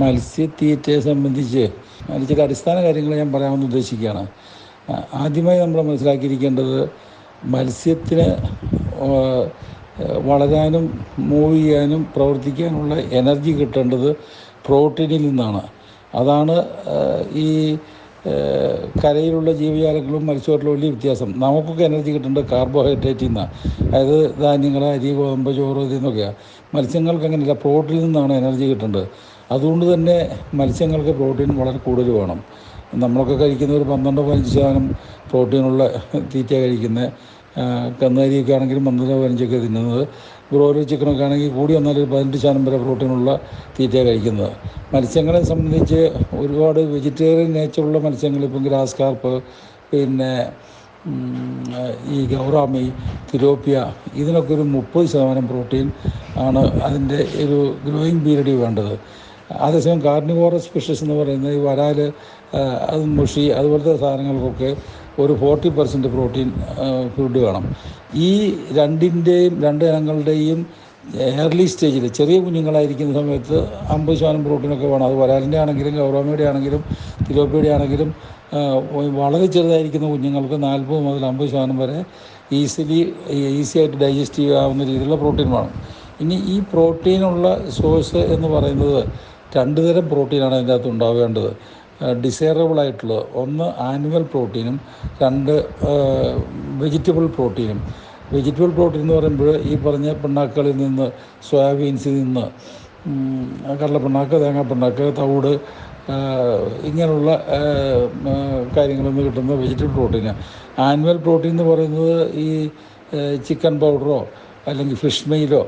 മത്സ്യത്തീറ്റയെ സംബന്ധിച്ച് ചില അടിസ്ഥാന കാര്യങ്ങൾ ഞാൻ പറയാമെന്ന് ഉദ്ദേശിക്കുകയാണ്. ആദ്യമായി നമ്മൾ മനസ്സിലാക്കിയിരിക്കേണ്ടത് മത്സ്യത്തിന് വളരാനും മൂവ് ചെയ്യാനും പ്രവർത്തിക്കാനുള്ള എനർജി കിട്ടേണ്ടത് പ്രോട്ടീനിൽ നിന്നാണ്. അതാണ് ഈ കരയിലുള്ള ജീവജാലങ്ങളും മത്സ്യമായിട്ടുള്ള വലിയ വ്യത്യാസം. നമുക്കൊക്കെ എനർജി കിട്ടേണ്ടത് കാർബോഹൈഡ്രേറ്റിൽ നിന്നാണ്. അതായത് ധാന്യങ്ങൾ അരി ഗോതമ്പ് ചോറ് ഇതിൽ നിന്നൊക്കെയാണ് മത്സ്യങ്ങൾക്ക് അങ്ങനെയല്ല പ്രോട്ടീനിൽ നിന്നാണ് എനർജി കിട്ടേണ്ടത്. അതുകൊണ്ട് തന്നെ മത്സ്യങ്ങൾക്ക് പ്രോട്ടീൻ വളരെ കൂടുതൽ വേണം. നമ്മളൊക്കെ കഴിക്കുന്ന ഒരു പന്ത്രണ്ട് പതിനഞ്ച് ശതമാനം പ്രോട്ടീനുള്ള തീറ്റ കഴിക്കുന്നത് കന്നുകാലിയൊക്കെ ആണെങ്കിലും പന്ത്രണ്ട് പതിനഞ്ചൊക്കെ തിന്നുന്നത്. ബ്രോയിലർ ചിക്കനൊക്കെ ആണെങ്കിൽ കൂടി വന്നാൽ ഒരു പതിനെട്ട് ശതമാനം വരെ പ്രോട്ടീനുള്ള തീറ്റ കഴിക്കുന്നത്. മത്സ്യങ്ങളെ സംബന്ധിച്ച് ഒരുപാട് വെജിറ്റേറിയൻ നേച്ചറുള്ള മത്സ്യങ്ങൾ ഇപ്പം ഗ്രാസ് കാർപ്പ് പിന്നെ ഈ ഗൗറാമി തിരോപ്യ ഇതിനൊക്കെ ഒരു മുപ്പത് ശതമാനം പ്രോട്ടീൻ ആണ് അതിന്റെ ഒരു ഗ്രോയിങ് പീരീഡിൽ വേണ്ടത്. അതേസമയം കാർണിവോറസ് ഫിഷസ് എന്ന് പറയുന്നത് ഈ വരാൽ അത് മുഷി അതുപോലത്തെ സാധനങ്ങൾക്കൊക്കെ ഒരു ഫോർട്ടി പെർസെന്റ് പ്രോട്ടീൻ ഫുഡ് വേണം. ഈ രണ്ടിന്റെയും രണ്ട് ഇനങ്ങളുടെയും ഏർലി സ്റ്റേജിൽ ചെറിയ കുഞ്ഞുങ്ങളായിരിക്കുന്ന സമയത്ത് അമ്പത് ശതമാനം പ്രോട്ടീനൊക്കെ വേണം. അത് വരാലിന്റെ ആണെങ്കിലും ഗൗറോമയുടെ ആണെങ്കിലും തിലോപ്പിയുടെ ആണെങ്കിലും വളരെ ചെറുതായിരിക്കുന്ന കുഞ്ഞുങ്ങൾക്ക് നാൽപ്പത് മുതൽ അമ്പത് ശതമാനം വരെ ഈസിലി ഈസി ആയിട്ട് ഡൈജസ്റ്റ് ചെയ്യാവുന്ന രീതിയിലുള്ള പ്രോട്ടീൻ വേണം. ഇനി ഈ പ്രോട്ടീനുള്ള സോഴ്സ് എന്ന് പറയുന്നത് രണ്ട് തരം പ്രോട്ടീനാണ് അതിന്റെ അകത്ത് ഉണ്ടാവേണ്ടത്. ഡിസൈറബിൾ ആയിട്ടുള്ളത് ഒന്ന് ആനിമൽ പ്രോട്ടീനും രണ്ട് വെജിറ്റബിൾ പ്രോട്ടീനും. വെജിറ്റബിൾ പ്രോട്ടീൻ എന്ന് പറയുമ്പോൾ ഈ പറഞ്ഞ പിണ്ണാക്കുകളിൽ നിന്ന് സോയാബീൻസിൽ നിന്ന് കടലപ്പിണ്ണാക്ക് തേങ്ങാപ്പിണ്ണാക്ക് തവിട് ഇങ്ങനെയുള്ള കാര്യങ്ങളിൽ നിന്ന് കിട്ടുന്ന വെജിറ്റബിൾ പ്രോട്ടീന്. ആനുവൽ പ്രോട്ടീൻ എന്ന് പറയുന്നത് ഈ ചിക്കൻ പൗഡറോ അല്ലെങ്കിൽ ഫിഷ് മെയിലോ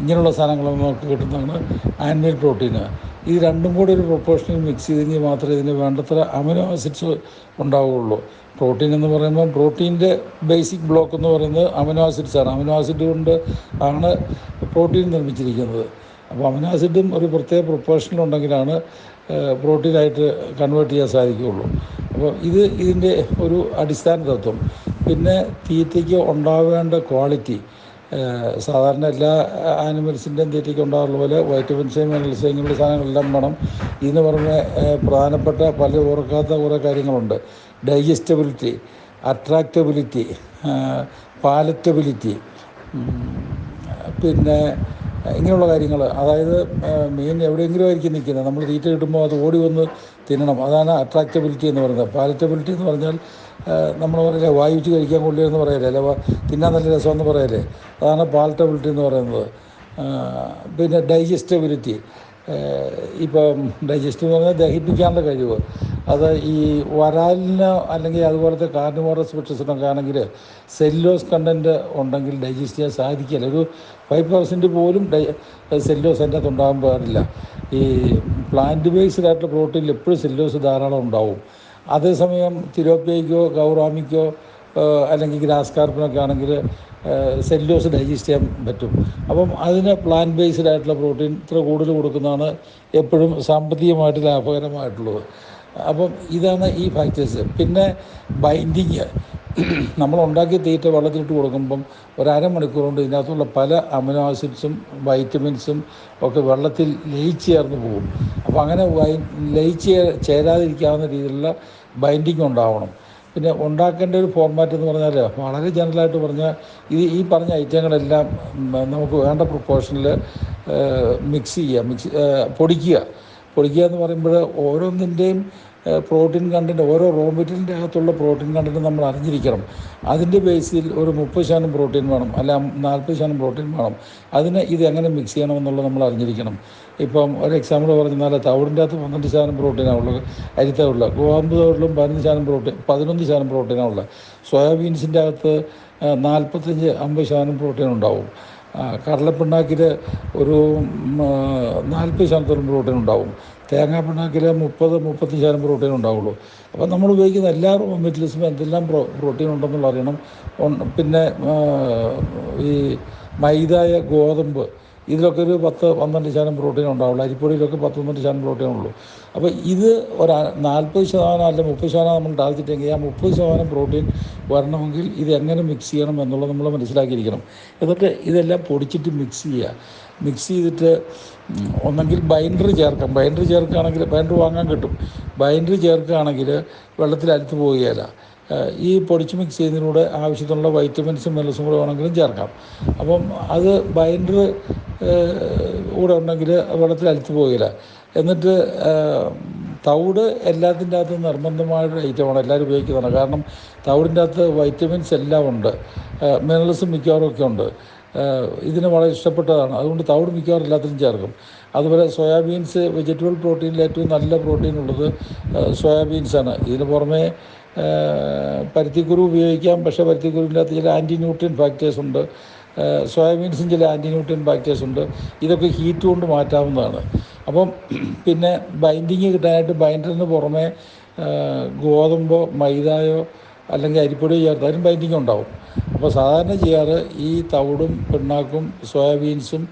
ഇങ്ങനെയുള്ള സാധനങ്ങളൊന്നും നമുക്ക് കിട്ടുന്നതാണ് ആനിമൽ പ്രോട്ടീന് ഇത് രണ്ടും കൂടി ഒരു പ്രൊപ്പോർഷനിൽ മിക്സ് ചെയ്തെങ്കിൽ മാത്രമേ ഇതിന് വേണ്ടത്ര അമിനോ ആസിഡ്സ് ഉണ്ടാവുകയുള്ളൂ. പ്രോട്ടീൻ എന്ന് പറയുമ്പോൾ പ്രോട്ടീന്റെ ബേസിക് ബ്ലോക്ക് എന്ന് പറയുന്നത് അമിനോ ആസിഡ്സ് ആണ്. അമിനോ ആസിഡ് കൊണ്ട് ആണ് പ്രോട്ടീൻ നിർമ്മിച്ചിരിക്കുന്നത്. അപ്പോൾ അമിനോ ആസിഡും ഒരു പ്രത്യേക പ്രൊപ്പോർഷനിൽ ഉണ്ടെങ്കിലാണ് പ്രോട്ടീനായിട്ട് കൺവേർട്ട് ചെയ്യാൻ സാധിക്കുകയുള്ളൂ. അപ്പോൾ ഇത് ഇതിന്റെ ഒരു അടിസ്ഥാന തത്വം. പിന്നെ തീറ്റയ്ക്ക് ഉണ്ടാവേണ്ട ക്വാളിറ്റി സാധാരണ എല്ലാ ആനിമൽസിന്റെയും തീറ്റയ്ക്ക് ഉണ്ടാകുന്ന പോലെ വൈറ്റമിൻസ് മിനറൽസ് ഇങ്ങനെയുള്ള സാധനങ്ങളെല്ലാം വേണം. ഇതിന് പുറമെ പ്രധാനപ്പെട്ട പല ഓർക്കാത്ത കുറേ കാര്യങ്ങളുണ്ട്. ഡൈജസ്റ്റബിലിറ്റി അട്രാക്റ്റബിലിറ്റി പാലറ്റബിലിറ്റി പിന്നെ ഇങ്ങനെയുള്ള കാര്യങ്ങൾ അതായത് മീൻ എവിടെയെങ്കിലും ആയിരിക്കും നിൽക്കുന്നത്. നമ്മൾ തീറ്റ കിട്ടുമ്പോൾ അത് ഓടി വന്ന് തിന്നണം. അതാണ് അട്രാക്റ്റബിലിറ്റി എന്ന് പറയുന്നത്. പാലറ്റബിലിറ്റി എന്ന് പറഞ്ഞാൽ നമ്മൾ പറയില്ലേ വായിച്ച് കഴിക്കാൻ കൊള്ളിയെന്ന് പറയല്ലേ അല്ല തിന്നാൻ നല്ല രസമെന്ന് പറയല്ലേ. അതാണ് പാലറ്റബിലിറ്റി എന്ന് പറയുന്നത്. പിന്നെ ഡൈജസ്റ്റബിലിറ്റി ഇപ്പം ഡൈജസ്റ്റ് എന്ന് പറഞ്ഞാൽ ദഹിപ്പിക്കാനുള്ള കഴിവ്. അത് ഈ വരാലിന് അല്ലെങ്കിൽ അതുപോലത്തെ കാർണിമോറസ് ഫിഷസിനൊക്കെ ആണെങ്കിൽ സെല്ലോസ് കണ്ടന്റ് ഉണ്ടെങ്കിൽ ഡൈജസ്റ്റ് ചെയ്യാൻ സാധിക്കില്ല. ഒരു ഫൈവ് പെർസെന്റ് പോലും ഡൈ സെല്ലോസ് അതിന്റെ അകത്ത് ഉണ്ടാകാൻ പാടില്ല. ഈ പ്ലാന്റ് ബേസ്ഡ് ആയിട്ടുള്ള പ്രോട്ടീനിൽ എപ്പോഴും സെല്ലോസ് ധാരാളം ഉണ്ടാവും. അതേസമയം തിരോപ്പിയയ്ക്കോ ഗൗറാമിക്കോ അല്ലെങ്കിൽ ഗ്രാസ് കാർപ്പിനൊക്കെ ആണെങ്കിൽ സെല്ലോസ് ഡൈജസ്റ്റ് ചെയ്യാൻ പറ്റും. അപ്പം അതിന് പ്ലാന്റ് ബേസ്ഡ് ആയിട്ടുള്ള പ്രോട്ടീൻ ഇത്ര കൂടുതൽ കൊടുക്കുന്നതാണ് എപ്പോഴും സാമ്പത്തികമായിട്ട് ലാഭകരമായിട്ടുള്ളത്. അപ്പം ഇതാണ് ഈ ഫാക്ടേഴ്സ് പിന്നെ ബൈൻഡിങ് നമ്മൾ ഉണ്ടാക്കിയ തീറ്റ വെള്ളത്തിലിട്ട് കൊടുക്കുമ്പം ഒരു അരമണിക്കൂർ കൊണ്ട് ഇതിനകത്തുള്ള പല അമിനോ ആസിഡ്സും വൈറ്റമിൻസും ഒക്കെ വെള്ളത്തിൽ ലയിച്ച് ചേർന്ന് പോകും. അപ്പോൾ അങ്ങനെ ലയിച്ച് ചേരാതിരിക്കാവുന്ന രീതിയിലുള്ള ബൈൻഡിങ് ഉണ്ടാവണം. പിന്നെ ഉണ്ടാക്കേണ്ട ഒരു ഫോർമാറ്റ് എന്ന് പറഞ്ഞാൽ വളരെ ജനറലായിട്ട് പറഞ്ഞാൽ ഇത് ഈ പറഞ്ഞ ഐറ്റങ്ങളെല്ലാം നമുക്ക് വേണ്ട പ്രൊപ്പോർഷനിൽ മിക്സ് ചെയ്യുക മിക്സ് പൊടിക്കുക. പൊടിക്കുക എന്ന് പറയുമ്പോൾ ഓരോന്നിന്റെയും പ്രോട്ടീൻ കണ്ടന്റ് ഓരോ റോ മെറ്റീരിയലിന്റെ അകത്തുള്ള പ്രോട്ടീൻ കണ്ടന്റ് നമ്മൾ അറിഞ്ഞിരിക്കണം. അതിന്റെ ബേസിൽ ഒരു മുപ്പത് ശതമാനം പ്രോട്ടീൻ വേണം അല്ല നാൽപ്പത് ശതമാനം പ്രോട്ടീൻ വേണം. അതിന് ഇത് എങ്ങനെ മിക്സ് ചെയ്യണമെന്നുള്ളത് നമ്മൾ അറിഞ്ഞിരിക്കണം. ഇപ്പം ഒരു എക്സാമ്പിൾ പറഞ്ഞാൽ തവിടിന്റെ അകത്ത് പന്ത്രണ്ട് ശതമാനം പ്രോട്ടീനാണുള്ളത് അരിത്തവിടിൽ ഗോതമ്പ് തവിടിലും പതിനഞ്ച് ശതമാനം പ്രോട്ടീൻ പതിനൊന്ന് ശതമാനം പ്രോട്ടീനാണുള്ളത് സോയാബീൻസിന്റെ അകത്ത് നാൽപ്പത്തഞ്ച് അമ്പത് ശതമാനം പ്രോട്ടീൻ ഉണ്ടാവും. കടലപ്പിണ്ണാക്കിൽ ഒരു നാൽപ്പത് ശതമാനത്തോളം പ്രോട്ടീൻ ഉണ്ടാവും. തേങ്ങാ പിണ്ണാക്കിൽ മുപ്പത് മുപ്പത്തി ശതമാനം പ്രോട്ടീൻ ഉണ്ടാവുള്ളൂ. അപ്പോൾ നമ്മൾ ഉപയോഗിക്കുന്ന എല്ലാ റോ മെറ്റീരിയൽസും എന്തെല്ലാം പ്രോ പ്രോട്ടീൻ ഉണ്ടെന്നുള്ള അറിയണം. പിന്നെ ഈ മൈദായ ഗോതമ്പ് ഇതിലൊക്കെ ഒരു പത്ത് പന്ത്രണ്ട് ശതമാനം പ്രോട്ടീൻ ഉണ്ടാവുള്ളൂ. അരിപ്പൊടിയിലൊക്കെ പത്ത് പന്ത്രണ്ട് ശതമാനം പ്രോട്ടീൻ ഉള്ളൂ. അപ്പോൾ ഇത് ഒരു നാൽപ്പത് ശതമാനം അല്ല മുപ്പത് ശതമാനം നമ്മൾ ടാർഗറ്റ് ആ മുപ്പത് ശതമാനം പ്രോട്ടീൻ വരണമെങ്കിൽ ഇത് എങ്ങനെ മിക്സ് ചെയ്യണം എന്നുള്ളത് നമ്മൾ മനസ്സിലാക്കിയിരിക്കണം. എന്നിട്ട് ഇതെല്ലാം പൊടിച്ചിട്ട് മിക്സ് ചെയ്യുക. മിക്സ് ചെയ്തിട്ട് ഒന്നെങ്കിൽ ബൈൻഡർ ചേർക്കാം. ബൈൻഡർ ചേർക്കുകയാണെങ്കിൽ ബൈൻഡർ വാങ്ങാൻ കിട്ടും. ബൈൻഡർ ചേർക്കുകയാണെങ്കിൽ വെള്ളത്തിൽ അലുത്ത് പോവുകയില്ല. ഈ പൊടിച്ച് മിക്സ് ചെയ്യുന്നതിലൂടെ ആവശ്യത്തിനുള്ള വൈറ്റമിൻസും മിനറൽസും കൂടെ വേണമെങ്കിലും ചേർക്കാം. അപ്പം അത് ബൈൻഡർ കൂടെ ഉണ്ടെങ്കിൽ വെള്ളത്തിൽ അലിച്ചു പോകില്ല. എന്നിട്ട് തൗട് എല്ലാത്തിന്റെ അകത്ത് നിർബന്ധമായൊരു ഐറ്റമാണ് എല്ലാവരും ഉപയോഗിക്കുന്നതാണ്. കാരണം തവിടിന്റെ അകത്ത് വൈറ്റമിൻസ് എല്ലാം ഉണ്ട്. മിനറൽസും മിക്കവാറും ഒക്കെ ഉണ്ട്. ഇതിന് വളരെ ഇഷ്ടപ്പെട്ടതാണ്. അതുകൊണ്ട് തവിട് മിക്കവാറും എല്ലാത്തിനും ചേർക്കും. അതുപോലെ സോയാബീൻസ് വെജിറ്റബിൾ പ്രോട്ടീനിൽ ഏറ്റവും നല്ല പ്രോട്ടീൻ ഉള്ളത് സോയാബീൻസാണ് ഇതിന് പുറമെ പരുത്തിക്കുരു ഉപയോഗിക്കാം. പക്ഷേ പരുത്തിക്കുരുവിന്റെ അകത്ത് ചില ആന്റി ന്യൂട്രിയൻ ഫാക്ടേഴ്സ് ഉണ്ട് സോയാബീൻസും ചില ആന്റി ന്യൂട്രിയൻ ഫാക്ടേഴ്സ് ഉണ്ട്. ഇതൊക്കെ ഹീറ്റ് കൊണ്ട് മാറ്റാവുന്നതാണ്. അപ്പം പിന്നെ ബൈൻഡിങ് കിട്ടാനായിട്ട് ബൈൻഡറിന് പുറമെ ഗോതമ്പോ മൈദയോ അല്ലെങ്കിൽ അരിപ്പൊടിയോ ചേർത്താലും ബൈൻഡിങ് ഉണ്ടാവും. അപ്പോൾ സാധാരണ ചെയ്യാറ് ഈ തവിടും പിണ്ണാക്കും സോയാബീൻസും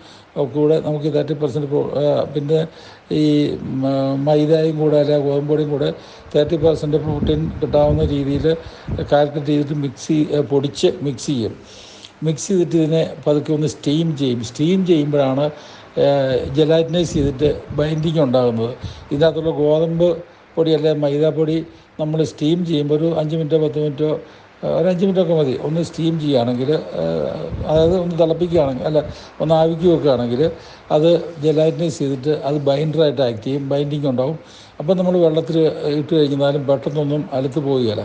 കൂടെ നമുക്ക് തേർട്ടി പെർസെന്റ് പിന്നെ ഈ മൈദയും കൂടെ അല്ലെങ്കിൽ ഗോതമ്പൊടിയും കൂടെ തേർട്ടി പെർസെന്റ് പ്രോട്ടീൻ കിട്ടാവുന്ന രീതിയിൽ കാൽക്കുലേറ്റ് ചെയ്തിട്ട് മിക്സ് പൊടിച്ച് മിക്സ് ചെയ്യും. മിക്സ് ചെയ്തിട്ട് ഇതിനെ പതുക്കെ ഒന്ന് സ്റ്റീം ചെയ്യും. സ്റ്റീം ചെയ്യുമ്പോഴാണ് ജലാറ്റിനൈസ് ചെയ്തിട്ട് ബൈൻഡിങ് ഉണ്ടാകുന്നത്. ഇതിനകത്തുള്ള ഗോതമ്പ് പൊടി അല്ലെ മൈദാപ്പൊടി നമ്മൾ സ്റ്റീം ചെയ്യുമ്പോൾ ഒരു അഞ്ച് മിനിറ്റോ പത്ത് മിനിറ്റോ ഏഹ് ഒരു മിനിറ്റൊക്കെ മതി. ഒന്ന് സ്റ്റീം ചെയ്യുകയാണെങ്കിൽ അതായത് ഒന്ന് തിളപ്പിക്കുകയാണെങ്കിൽ അല്ല ഒന്ന് ആവിക്ക് വെക്കുകയാണെങ്കിൽ അത് ജലാറ്റിനൈസ് ചെയ്തിട്ട് അത് ബൈൻഡറായിട്ട് ആക്ട് ചെയ്യും. ബൈൻഡിങ് ഉണ്ടാവും. അപ്പം നമ്മൾ വെള്ളത്തിൽ ഇട്ട് കഴിഞ്ഞാലും പെട്ടെന്നൊന്നും അലുത്ത് പോവുകയില്ല.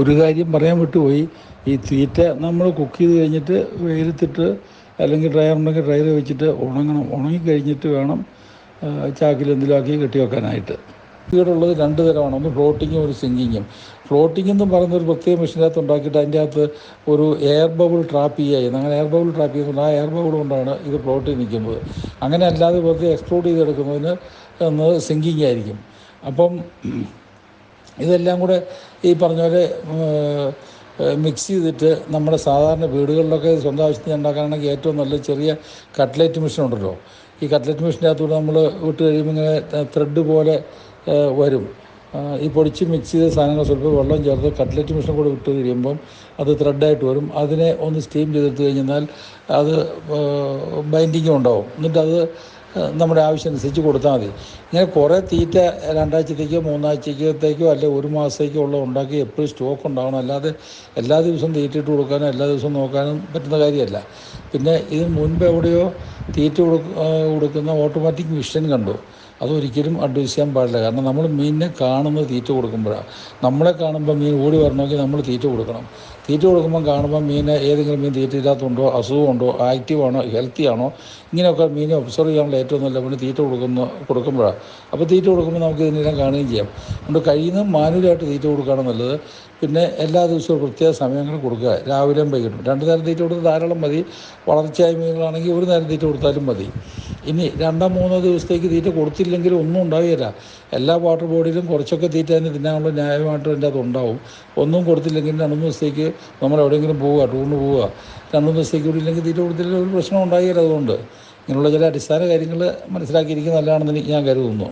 ഒരു കാര്യം പറയാൻ വിട്ടുപോയി. ഈ തീറ്റ നമ്മൾ കുക്ക് ചെയ്ത് കഴിഞ്ഞിട്ട് വെയിലത്തിട്ട് അല്ലെങ്കിൽ ഡ്രയർ ഉണ്ടെങ്കിൽ ഡ്രയർ വെച്ചിട്ട് ഉണങ്ങണം. ഉണങ്ങി കഴിഞ്ഞിട്ട് വേണം ചാക്കിൽ ചാക്കിൽ ആക്കി കെട്ടി വെക്കാനായിട്ട്. ഉള്ളത് രണ്ട് തരമാണ്. ഒന്ന് ഫ്ലോട്ടിങ്ങും ഒരു സിങ്കിങ്ങും ഫ്ലോട്ടിംഗ് എന്ന് പറയുന്ന ഒരു പ്രത്യേക മെഷീനകത്ത് ഉണ്ടാക്കിയിട്ട് അതിന്റെ അകത്ത് ഒരു എയർ ബബിൾ ട്രാപ്പ് ചെയ്യുക അങ്ങനെ എയർ ബബിൾ ട്രാപ്പ് ചെയ്യുന്നത് ആ എയർ ബബിൾ കൊണ്ടാണ് ഇത് ഫ്ലോട്ട് ചെയ്ത് നിൽക്കുന്നത്. അങ്ങനെ അല്ലാതെ വെറുതെ എക്സ്പ്ലോഡ് ചെയ്തെടുക്കുന്നതിന് ഒന്ന് സിങ്കിങ് ആയിരിക്കും. അപ്പം ഇതെല്ലാം കൂടെ ഈ പറഞ്ഞ പോലെ മിക്സ് ചെയ്തിട്ട് നമ്മുടെ സാധാരണ വീടുകളിലൊക്കെ സ്വന്തം ആവശ്യത്തിന് ഉണ്ടാക്കാനാണെങ്കിൽ ഏറ്റവും നല്ല ചെറിയ കട്ട്ലേറ്റ് മെഷീൻ ഉണ്ടല്ലോ. ഈ കട്ട്ലറ്റ് മെഷീന്റെ അകത്തൂടെ നമ്മൾ വിട്ട് കഴിയുമ്പോൾ ഇങ്ങനെ ത്രെഡ് പോലെ വരും. ഈ പൊടിച്ച് മിക്സ് ചെയ്ത സാധനങ്ങൾ സ്വല്പം വെള്ളം ചേർത്ത് കട്ട്ലറ്റ് മെഷീൻ കൂടെ ഇട്ട് കഴിയുമ്പം അത് ത്രെഡായിട്ട് വരും. അതിനെ ഒന്ന് സ്റ്റീം ചെയ്തെടുത്ത് കഴിഞ്ഞാൽ അത് ബൈൻഡിങ്ങും ഉണ്ടാവും. എന്നിട്ട് അത് നമ്മുടെ ആവശ്യമനുസരിച്ച് കൊടുത്താൽ മതി. ഇങ്ങനെ കുറേ തീറ്റ രണ്ടാഴ്ചത്തേക്കോ മൂന്നാഴ്ചത്തേക്കോ അല്ലെ ഒരു മാസത്തേക്കോ ഉള്ള ഉണ്ടാക്കി എപ്പോഴും സ്റ്റോക്ക് ഉണ്ടാവണം. അല്ലാതെ എല്ലാ ദിവസവും തീറ്റ ഇട്ട് കൊടുക്കാനും എല്ലാ ദിവസവും നോക്കാനും പറ്റുന്ന കാര്യമല്ല. പിന്നെ ഇതിന് മുൻപ് എവിടെയോ തീറ്റ കൊടുക്കുന്ന ഓട്ടോമാറ്റിക് മിഷൻ കണ്ടു. അതൊരിക്കലും അഡ്വൈസ് ചെയ്യാൻ പാടില്ല. കാരണം നമ്മൾ മീനിനെ കാണുന്നത് തീറ്റ കൊടുക്കുമ്പോഴാണ് നമ്മളെ കാണുമ്പോൾ മീൻ ഓടി വരണമെങ്കിൽ നമ്മൾ തീറ്റ കൊടുക്കണം. തീറ്റ കൊടുക്കുമ്പോൾ കാണുമ്പോൾ മീൻ ഏതെങ്കിലും മീൻ തീറ്റ ഇല്ലാത്തതുണ്ടോ അസുഖമുണ്ടോ ആക്റ്റീവാണോ ഹെൽത്തി ആണോ ഇങ്ങനെയൊക്കെ മീനെ ഒബ്സർവ് ചെയ്യാനുള്ള ഏറ്റവും നല്ല പണി തീറ്റ കൊടുക്കുന്ന കൊടുക്കുമ്പോഴാണ്. അപ്പോൾ തീറ്റ കൊടുക്കുമ്പോൾ നമുക്ക് ഇതിനെല്ലാം കാണുകയും ചെയ്യാം. അതുകൊണ്ട് കഴിയുന്ന മാനുവലായിട്ട് തീറ്റ കൊടുക്കുകയാണ് നല്ലത്. പിന്നെ എല്ലാ ദിവസവും പ്രത്യേക സമയങ്ങൾ കൊടുക്കുക. രാവിലെയും വൈകിട്ടും. രണ്ട് നേരം തീറ്റ കൊടുത്ത് ധാരാളം മതി. വളർച്ചയായ മീനുകളാണെങ്കിൽ ഒരു നേരം തീറ്റ കൊടുത്താലും മതി. ഇനി രണ്ടോ മൂന്നോ ദിവസത്തേക്ക് തീറ്റ കൊടുത്തില്ലെങ്കിൽ ഒന്നും ഉണ്ടാവുകയില്ല എല്ലാ വാട്ടർ ബോഡിയിലും കുറച്ചൊക്കെ തീറ്റ തന്നെ തിന്നാനുള്ള ന്യായമായിട്ട് അതിന്റെ അത് ഉണ്ടാവും. ഒന്നും കൊടുത്തില്ലെങ്കിൽ രണ്ട് ദിവസത്തേക്ക് നമ്മൾ എവിടെയെങ്കിലും പോവുക ടൂറിന് പോവുക. രണ്ട് ദിവസത്തേക്ക് കൂടി ഇല്ലെങ്കിൽ തീറ്റ കൊടുത്തില്ലെങ്കിൽ ഒരു പ്രശ്നം ഉണ്ടാകില്ല അതുകൊണ്ട്. ഇങ്ങനെയുള്ള ചില അടിസ്ഥാന കാര്യങ്ങൾ മനസ്സിലാക്കിയിരിക്കുന്നത് നല്ലതാണെന്ന് എനിക്ക് ഞാൻ കരുതുന്നു.